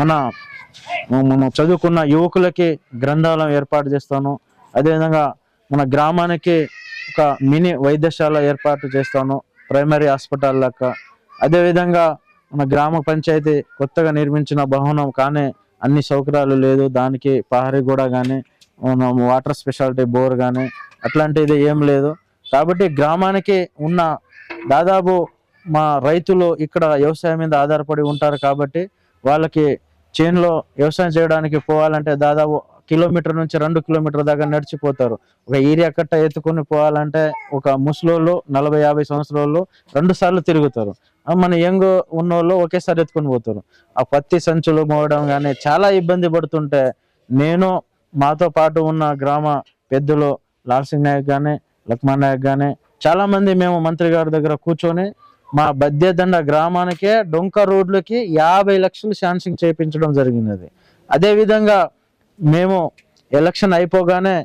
మన చదువుకున్న యువకులకి గ్రంథాలయం ఏర్పాటు చేస్తాను. అదేవిధంగా మన గ్రామానికి ఒక మినీ వైద్యశాల ఏర్పాటు చేస్తాను ప్రైమరీ హాస్పిటల్ లెక్క. అదేవిధంగా మన గ్రామ పంచాయతీ కొత్తగా నిర్మించిన భవనం కానీ అన్ని సౌకర్యాలు లేదు దానికి పహరీ కూడా కానీ వాటర్ స్పెషాలిటీ బోర్ కానీ అట్లాంటిది ఏం లేదు. కాబట్టి గ్రామానికి ఉన్న దాదాపు మా రైతులు ఇక్కడ వ్యవసాయం మీద ఆధారపడి ఉంటారు కాబట్టి వాళ్ళకి చేనులో వ్యవసాయం చేయడానికి పోవాలంటే దాదాపు కిలోమీటర్ నుంచి రెండు కిలోమీటర్ దాకా నడిచిపోతారు. ఒక ఏరియా కట్ట ఎత్తుకొని పోవాలంటే ఒక ముసలోళ్ళు నలభై యాభై సంవత్సరాలు రెండు సార్లు తిరుగుతారు. మన యంగ్ ఉన్నోళ్ళు ఒకేసారి ఎత్తుకొని పోతారు. ఆ పత్తి సంచులు మోయడం కానీ చాలా ఇబ్బంది పడుతుంటే నేను మాతో పాటు ఉన్న గ్రామ పెద్దలు లాల్సింగ్ నాయక్ కానీ లక్ష్మణ్ నాయక్ కానీ చాలామంది మేము మంత్రి గారి దగ్గర కూర్చొని మా బద్యదండ గ్రామానికే డొంక రోడ్లకి యాభై లక్షలు శాంక్షన్ చేయించడం జరిగినది. అదేవిధంగా మేము ఎలక్షన్ అయిపోగానే